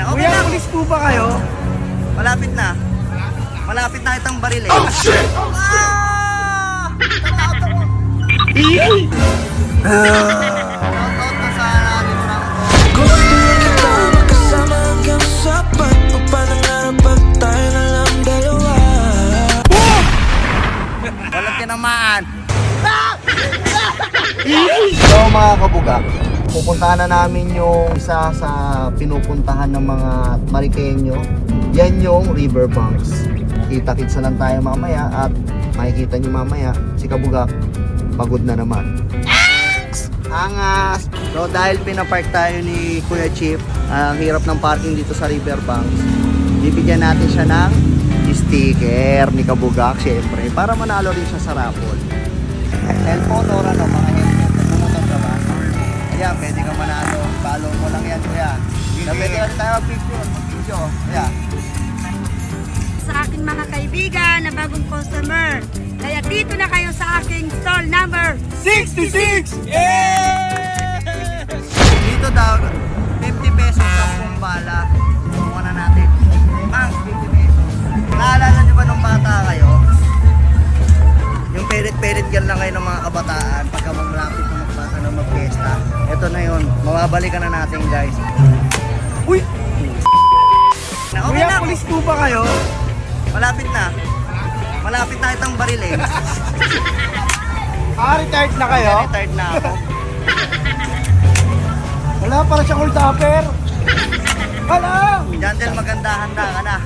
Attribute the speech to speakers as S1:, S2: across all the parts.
S1: na. Okay
S2: Kuya,
S1: lang.
S2: pulis po ba kayo?
S1: Malapit na. Malapit na kitang baril eh. Oh, shit! Ah! Na sa
S3: pagpapanangarap Pag tayo na lang dalawa
S1: Walang tinamaan. So mga kabuga, pupuntahan na namin yung isa sa pinupuntahan ng mga Marikenyo. Yan yung riverbanks. Kita-kitsa lang tayo mamaya at makikita nyo mamaya si Kabuga pagod na naman. Angas! So dahil pinapark tayo ni Kuya Chip, ang hirap ng parking dito sa riverbanks, bibigyan natin siya ng sticker ni Kabugak, syempre, para manalo rin siya sa raffle. Cellphone or ano, Ayan, pwede ka manalo. Follow mo lang yan, kuya. Na pwede ka tayo mag-picture, mag-video. Ayan.
S4: sa aking mga kaibigan na bagong customer. Kaya dito na kayo sa aking stall number
S2: 66!
S1: Dito daw, 50 pesos ang bala. Subukan na natin. Yun. Mababalikan na natin guys.
S2: Uy!
S1: Na, okay
S2: Kuya,
S1: lang.
S2: pulis po ba kayo?
S1: Malapit na. Malapit na kitang barilin.
S2: Ah, retired na kayo?
S1: Retired na ako.
S2: Wala, para siyang old topper. Wala!
S1: Jandel, maganda, handa ka na.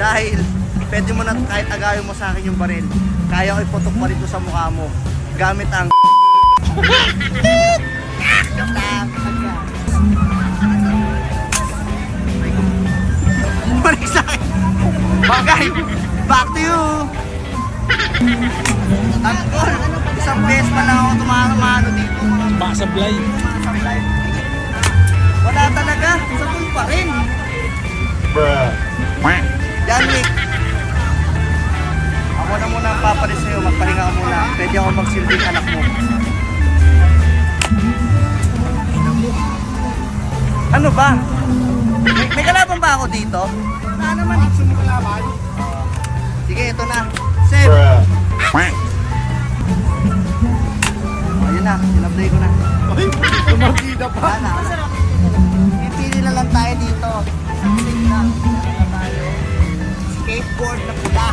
S1: Dahil, pwede mo na kahit agawin mo sa akin yung baril. Kaya ko iputok pa rito sa mukha mo. Gamit ang... Balik sa akin. Bagay. Back to you. Ang cool. Isang beses pa lang ako tumamano dito. Mga
S2: Pasablay.
S1: Sumasablay. Wala talaga. Sa pool pa rin. Yan, Nick. Ako na muna ang papalis sa'yo. Magpahinga ka muna. Pwede ako magsilbing anak mo. Ano ba? May, may kalaban ba ako dito?
S2: Baka naman eh. gusto mo kalaban.
S1: Sige, ito na. Save. Ayun oh, na, sinablay ko na.
S2: Ay, tumakida pa.
S1: Wala na. Pipili na lang tayo dito. Save na. Meron. Skateboard na pula.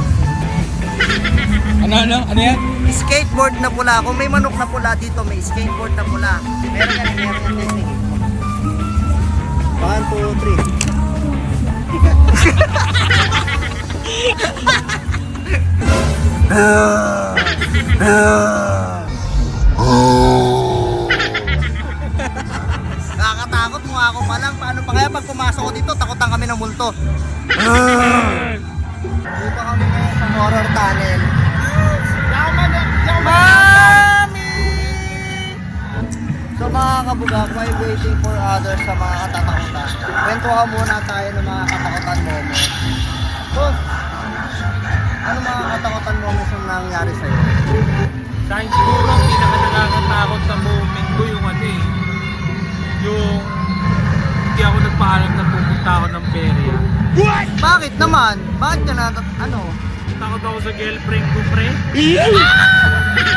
S2: Ano, ano? Ano yan?
S1: Skateboard na pula. Kung may manok na pula dito, may skateboard na pula. Meron yan, meron yan. 1, 2, 3. Nakakatakot mo ako pa lang. Paano pa kaya pag pumasok ko dito, takotan kami ng multo. Dito kami sa horror tunnel. Mami! So mga kabugak, while waiting for others sa mga katatakutan, kwentuhan muna tayo ng mga katakutan moments. Boss, ano mga katakutan moments yung nangyari sa'yo?
S5: Sa akin siguro ang pinaka nakakatakot sa moment ko yung ano eh. Yung hindi ako nagpaalam na pupunta ako ng perya.
S1: Bakit naman? Bakit ka na, ano?
S5: Takot ako sa girlfriend ko pre.
S1: Malas!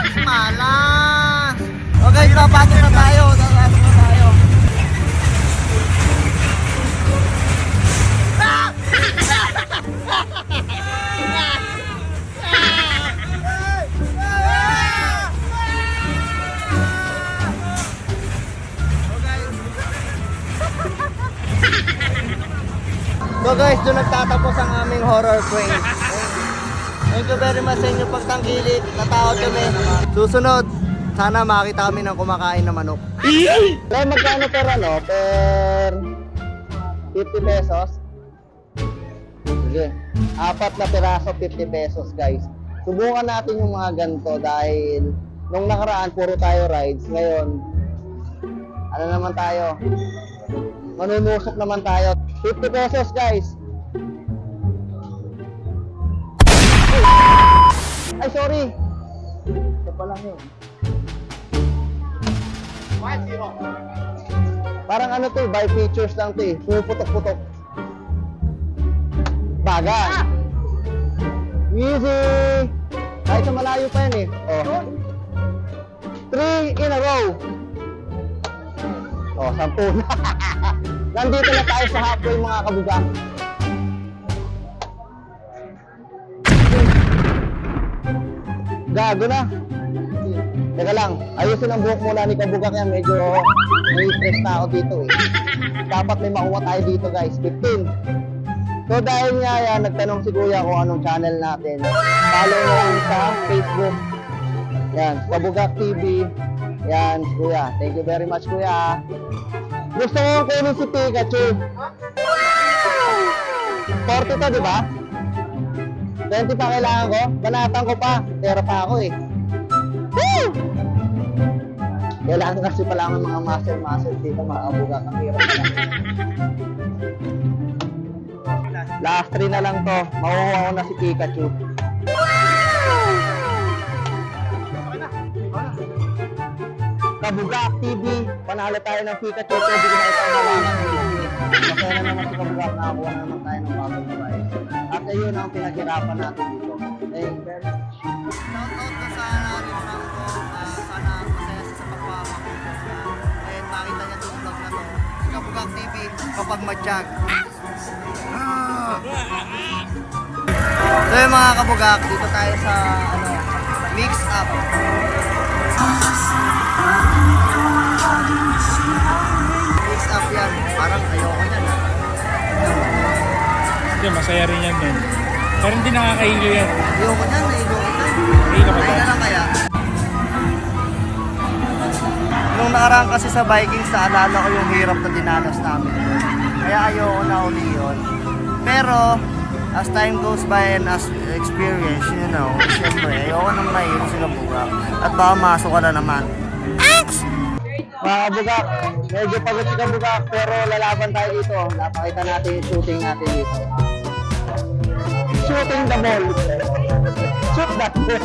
S1: Thank you very much sa inyo pagtangkilik. Natawag kami. Susunod, sana makita kami ng kumakain na manok. Kaya magkano per ano? Per 50 pesos? Sige. Apat na piraso, 50 pesos guys. Subukan natin yung mga ganito dahil nung nakaraan puro tayo rides. Ngayon, ano naman tayo? Manunusok naman tayo. 50 pesos guys. Ay, sorry. Ito pa lang yun. 5-0.
S6: Parang ano to by features lang to eh. Pumuputok-putok. Baga. Easy! Kahit sa malayo pa yan eh. Oh. Three in a row. Oh, sampu na. Nandito na tayo sa halfway mga kabugang. Gago na. Teka lang, ayusin ang buhok muna ni Kabugak yan. Medyo may stress na ako dito eh. Dapat may makuha tayo dito guys. 15. So dahil nga yan, nagtanong si Kuya kung anong channel natin. Follow na lang sa Facebook. Yan, Kabugak TV. Yan, Kuya. Thank you very much Kuya. Gusto ko kunin si Pikachu. 40 to, di ba? 20 pa kailangan ko? Banatan ko pa. Pera pa ako eh. Woo! Kailangan kasi pala ng mga muscle-muscle dito, mga abugat. Ang hirap Last three na lang to. Makukuha ko na si Pikachu. Kabugak TV, panalo tayo ng Pikachu. Pwede ko na ito malaman. Masaya na naman si Kabugak, na ng bagong device. At ayun ang pinaghirapan natin dito. You very much. Shoutout na sa namin sa ko. sana masaya siya sa pagpapakita niya. And makita niya itong vlog na to. Si Kabugak TV, kapag matiyag. So yung mga kabugak, dito tayo sa ano, mix up. Mix up yan. Parang ayoko yan ah.
S7: Hindi, masaya rin yan din. Pero hindi nakakahilo yan.
S6: Ayoko yan, ayoko yan.
S7: Hilo ka
S6: Ay
S7: ba?
S6: na lang kaya. Nung nakaraan kasi sa Vikings, naalala ko yung hirap na dinanas namin. Kaya ayoko na uli yun. Pero, as time goes by and as experience, you know, siyempre, ayoko nang mahirap sila bugak. At baka masok ka na naman. Mga kabugak, medyo pagod si kabugak, pero lalaban tayo dito. Napakita natin yung shooting natin dito. Shooting the ball. Shoot that ball.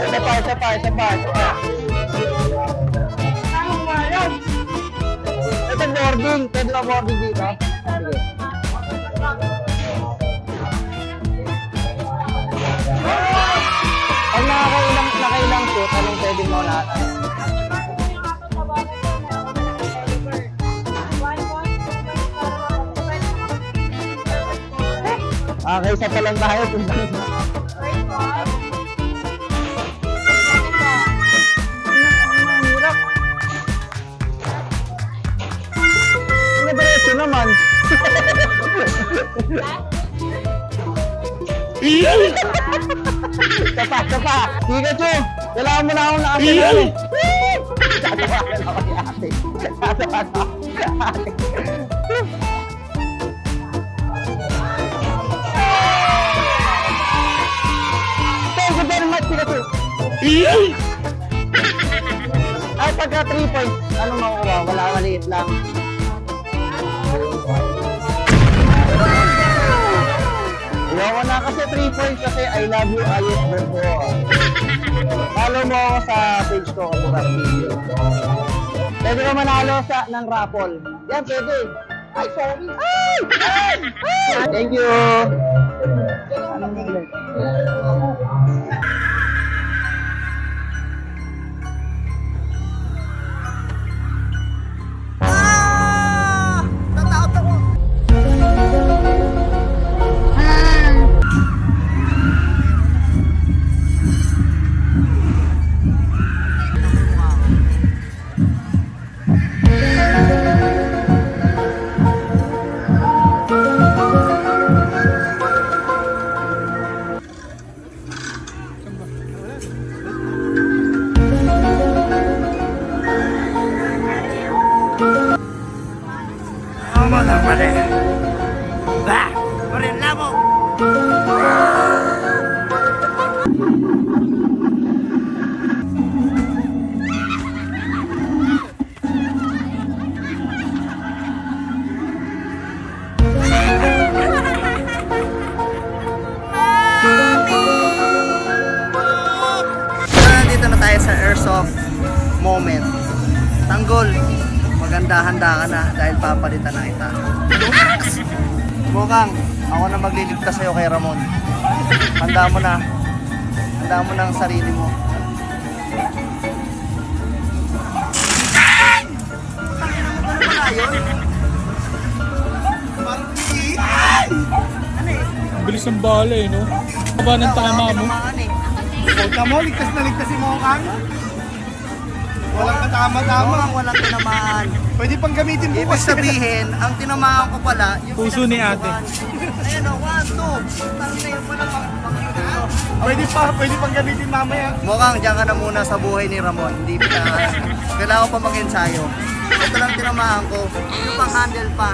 S6: Isa pa, isa pa, isa pa, isa pa. Ito boarding. Pwede ba boarding dito? Sige. Pag nakakailang, nakailang shoot, anong pwede mo lahat? Ah, kaysa pa lang tayo. Diretso naman? Sapa, sapa. Pikachu, kailangan mo na akong nakasalan eh. Tatawagan ako ni ate. Tatawagan ako ni ate. You much, Pikachu. Ay, pagka 3 points, ano makukuha? Wala, maliit lang. Ayoko na kasi 3 points kasi I love you, Ayos Verbo. Follow mo ako sa page ko, Kabukas TV. Pwede ka manalo sa, ng raffle. Yan, pwede. Ay, sorry. Ay! Ay! Ay! Thank you. Ah! So, nandito na tayo sa Airsoft
S8: moment. Tanggol, maganda handa ka na dahil papalitan na kita. Bukang, ako na magliligtas sa'yo kay Ramon. Handa mo na. Handa mo na ang sarili mo. Eh?
S7: Bilis ng bala eh, no? Kaba ng tama mo.
S8: Tinamaan eh.
S2: Punta mo, ligtas na ligtas si Mokang. Walang katama-tama.
S8: Mukhang walang tinamaan.
S2: Pwede pang gamitin
S8: Ibig
S2: bukas.
S8: sabihin, ang tinamaan ko pala, yung
S7: Puso ni ate.
S8: Ayun o, one, two. Tangina yun pala, pang-
S2: Pwede pa, pwede pang gamitin mamaya.
S8: Mukhang dyan ka na muna sa buhay ni Ramon. Hindi pa. Kailangan ko pa mag-ensayo. Ito lang tinamaan ko. Yung pang handle pa.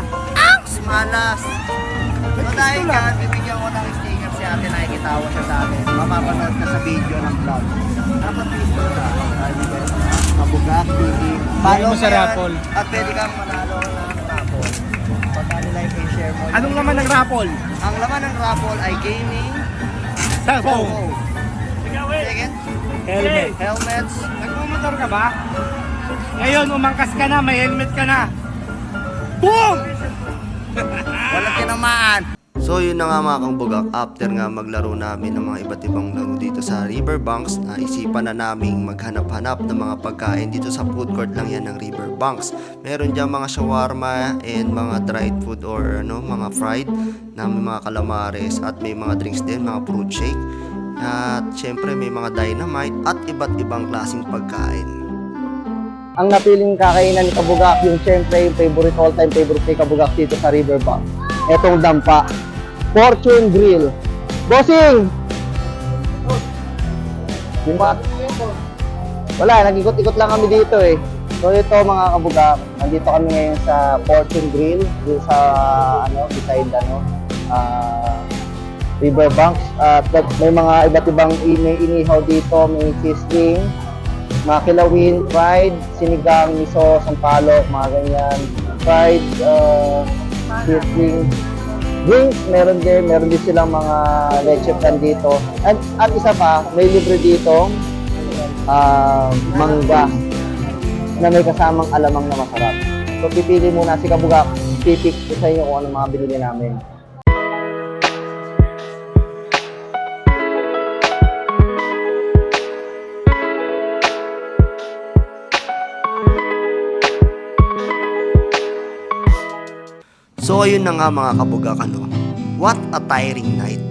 S8: Malas. So dahil dyan, bibigyan ko ng sticker si ate nakikitawa siya sa atin. Mapapanood ka sa video ng vlog. Dapat piso ka. Mabugak, TV. Follow
S7: mo sa raffle.
S8: At pwede kang manalo ng raffle. Pagka nila yung share mo.
S2: Anong laman ng raffle?
S8: Ang laman ng raffle ay gaming,
S2: Cellphone.
S8: phone. Second,
S2: Helmet.
S8: helmets,
S2: Nagmumotor ka ba? Ngayon, umangkas ka na, may helmet ka na. Boom!
S8: Walang tinamaan. So yun na nga mga kangbugak, after nga maglaro namin ng mga iba't ibang laro dito sa Riverbanks, naisipan na naming maghanap-hanap ng mga pagkain dito sa food court lang yan ng Riverbanks. Meron dyan mga shawarma and mga dried food or ano, mga fried na may mga calamares at may mga drinks din, mga fruit shake. At syempre may mga dynamite at iba't ibang klaseng pagkain.
S6: ang napiling kakainan ni Kabugak, yung syempre yung favorite all-time favorite ni Kabugak dito sa Riverbank. Etong dampa. Fortune Grill. Bossing! Yung ba? Wala, nag-ikot-ikot lang kami dito eh. So ito mga Kabugak, nandito kami ngayon sa Fortune Grill, dito sa ano, beside ano, ah, Riverbanks. At may mga iba't ibang may inihaw dito, may sizzling, mga kilawin, fried, sinigang, miso, sampalok, mga ganyan. Fried, uh, sizzling, drinks, meron din, meron din silang mga leche plan dito. At, at isa pa, may libre dito, ah, mangga, na may kasamang alamang na masarap. So pipili muna si Kabugak, pipik sa inyo kung ano mga binili namin.
S8: So ayun na nga mga kabugak ano. What a tiring night.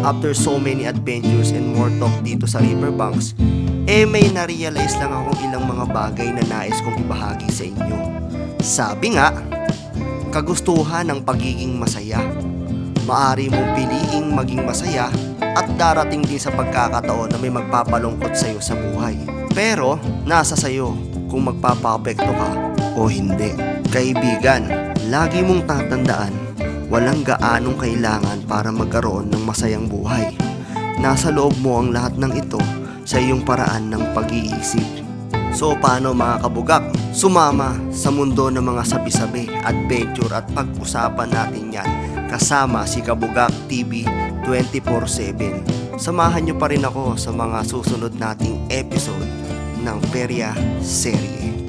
S8: After so many adventures and more talk dito sa Riverbanks, eh may na-realize lang akong ilang mga bagay na nais kong ibahagi sa inyo. Sabi nga, kagustuhan ng pagiging masaya. Maari mong piliing maging masaya at darating din sa pagkakataon na may magpapalungkot sa iyo sa buhay. Pero nasa sayo kung magpapapekto ka o hindi. Kaibigan, lagi mong tatandaan, walang gaanong kailangan para magkaroon ng masayang buhay. Nasa loob mo ang lahat ng ito sa iyong paraan ng pag-iisip. So paano mga kabugak? Sumama sa mundo ng mga sabi-sabi, adventure at pag-usapan natin yan kasama si Kabugak TV 24-7. Samahan nyo pa rin ako sa mga susunod nating episode ng Perya Serie.